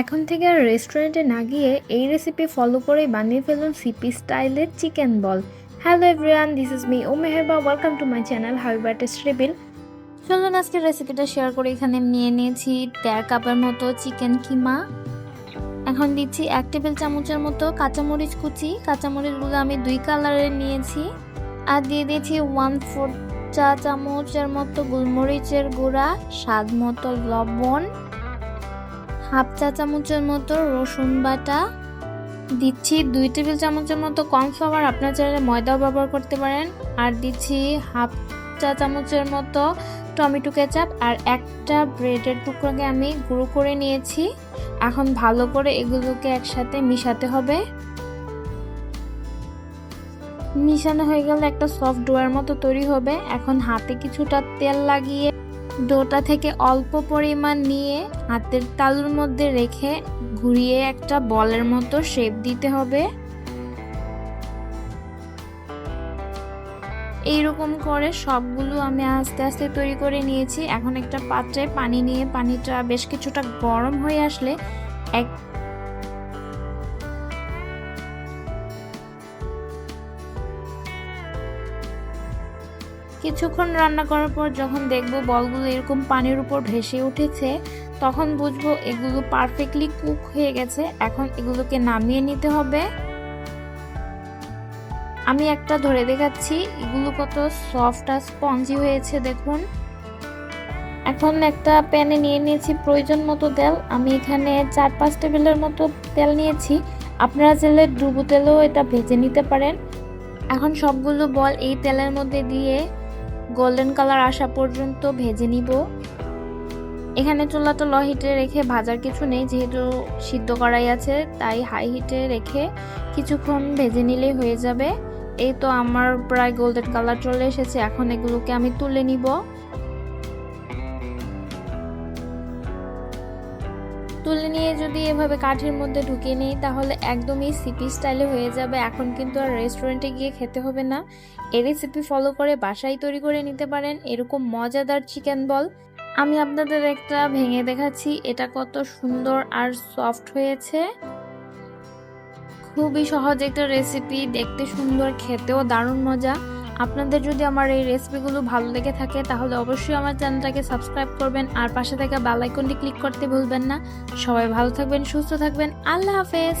এখন থেকে আর রেস্টুরেন্টে না গিয়ে এই রেসিপি ফলো করে বানিয়ে ফেলুন সিপি স্টাইলের chicken ball hello everyone this is me O মেহেরবা welcome to my channel Habiba taste rebuild চলুন আজকে রেসিপিটা শেয়ার করে এখানে নিয়ে নিয়েছি দেড় কাপের মতো চিকেন কিমা এখন দিচ্ছি এক টেবিল চামচের মতো কাঁচামরিচ কুচি, কাঁচামরিচগুলো আমি দুই কালারের নিয়েছি। আর দিয়ে দিয়েছি ওয়ান ফোর চা চামচের মতো গোলমরিচের গুঁড়া, স্বাদ মতো লবণ। হাফ চা চামচের মতো রসুন বাটা দিচ্ছি, দুই টেবিল চামচের মতো কর্নফ্লাওয়ার, আপনার চাইলে ময়দাও ব্যবহার করতে পারেন। আর দিচ্ছি হাফ চা চামচের মতো টমেটো কেচাপ, আর একটা ব্রেডের টুকরোকে আমি গুঁড়ো করে নিয়েছি। এখন ভালো করে এগুলোকে একসাথে মিশাতে হবে। মিশানো হয়ে গেলে একটা সফট ডোয়ার মতো তৈরি হবে। এখন হাতে কিছুটা তেল লাগিয়ে ডোটা থেকে অল্প পরিমাণ নিয়ে হাতের তালুর মধ্যে রেখে ঘুরিয়ে একটা বলের মতো শেপ দিতে হবে। এইরকম করে সবগুলো আমি আস্তে আস্তে তৈরি করে নিয়েছি। এখন একটা পাত্রে পানি নিয়ে পানিটা বেশ কিছুটা গরম হয়ে আসলে এক কিছুক্ষণ রান্না করার পর যখন দেখব বলগুলো এরকম পানির উপর ভেসে উঠেছে, তখন বুঝব এগুলো পারফেক্টলি কুক হয়ে গেছে। এখন এগুলোকে নামিয়ে নিতে হবে। আমি একটা ধরে দেখাচ্ছি, এগুলো কত সফট আর স্পঞ্জি হয়েছে, দেখুন। এখন একটা প্যানে নিয়ে নিয়েছি প্রয়োজন মতো তেল। আমি এখানে চার পাঁচ টেবিলের মতো তেল নিয়েছি। আপনারা চাইলে ডুবো তেলেও এটা ভেজে নিতে পারেন। এখন সবগুলো বল এই তেলের মধ্যে দিয়ে গোল্ডেন কালার আসা পর্যন্ত ভেজে নিব। এখানে চুলাটা লো হিটে রেখে ভাজার কিছু নেই, যেহেতু সিদ্ধ করাই আছে, তাই হাই হিটে রেখে কিছুক্ষণ ভেজে নিলেই হয়ে যাবে। এই তো আমার প্রায় গোল্ডেন কালার চলে এসেছে, এখন এগুলোকে আমি তুলে নিব। তুলে নিয়ে যদি এভাবে কাঠের মধ্যে ঢুকিয়ে নিই, তাহলে একদমই সিপি স্টাইলে হয়ে যাবে। এখন কিন্তু আর রেস্টুরেন্টে গিয়ে খেতে হবে না। এই রেসিপি ফলো করে বাসায় তৈরি করে নিতে পারেন। এরকম মজাদার চিকেন বল আমি আপনাদের একটা ভেঙে দেখাচ্ছি। এটা কত সুন্দর আর সফট হয়েছে। খুবই সহজ একটা রেসিপি দেখতে সুন্দর, খেতেও দারুণ মজা। আপনাদের যদি আমার এই রেসিপিগুলো ভালো লেগে থাকে, তাহলে অবশ্যই আমার চ্যানেলটাকে সাবস্ক্রাইব করবেন। আর পাশে থাকা বেল আইকনটি ক্লিক করতে ভুলবেন না। সবাই ভালো থাকবেন, সুস্থ থাকবেন। আল্লাহ হাফেজ!